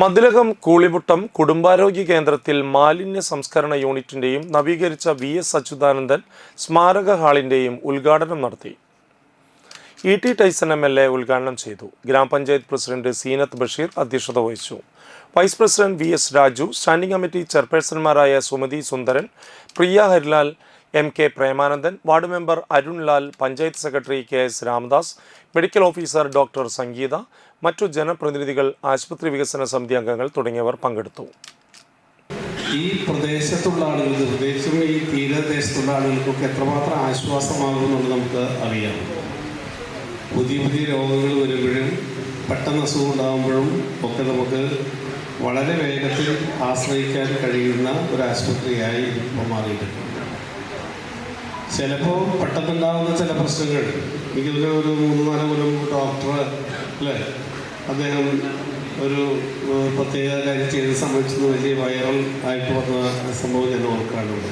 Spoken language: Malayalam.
മതിലകം കൂളിമുട്ടം കുടുംബാരോഗ്യ കേന്ദ്രത്തിൽ മാലിന്യ സംസ്കരണ യൂണിറ്റിന്റെയും നവീകരിച്ച വി എസ് അച്യുതാനന്ദൻ സ്മാരക ഹാളിന്റെയും ഉദ്ഘാടനം നടത്തി. E T Tyson M L A ഉദ്ഘാടനം ചെയ്തു. ഗ്രാമപഞ്ചായത്ത് പ്രസിഡന്റ് സീനത്ത് ബഷീർ അധ്യക്ഷത വഹിച്ചു. Vice president V S Raju standing committee ചെയർപേഴ്സൺമാരായ Sumathi Sundaran Priya Harilal M K Premanandan ward member Arunlal panchayat secretary K S Ramadas medical officer doctor Sangeetha മറ്റു ജനപ്രതിനിധികൾ ആശുപത്രി വികസന സമിതി അംഗങ്ങൾ തുടങ്ങിയവർ പങ്കെടുത്തു. ഈ പ്രദേശത്തുള്ള ആളുകൾ പ്രത്യേകിച്ചും ഈ തീരദേശത്തുള്ള ആളുകൾക്കൊക്കെ എത്രമാത്രം ആശ്വാസമാകുമെന്നുള്ളത് നമുക്ക് അറിയാം. പുതിയ പുതിയ രോഗങ്ങൾ വരുമ്പോഴും പെട്ടെന്ന് അസുഖം ഉണ്ടാകുമ്പോഴും ഒക്കെ നമുക്ക് വളരെ വേഗത്തിൽ ആശ്രയിക്കാൻ കഴിയുന്ന ഒരു ആശുപത്രിയായി ഇപ്പോൾ മാറിയിട്ടുണ്ട്. ചിലപ്പോൾ പെട്ടെന്നുണ്ടാകുന്ന ചില പ്രശ്നങ്ങൾ. എനിക്ക് ഒരു മൂന്ന് നാല് കൊല്ലം ഡോക്ടർ അല്ലേ? അദ്ദേഹം ഒരു പ്രത്യേക കാര്യം ചെയ്ത് സംബന്ധിച്ചു വലിയ വൈറൽ ആയിട്ട് വന്ന സംഭവം ഞാൻ ഓർക്കാറുണ്ട്.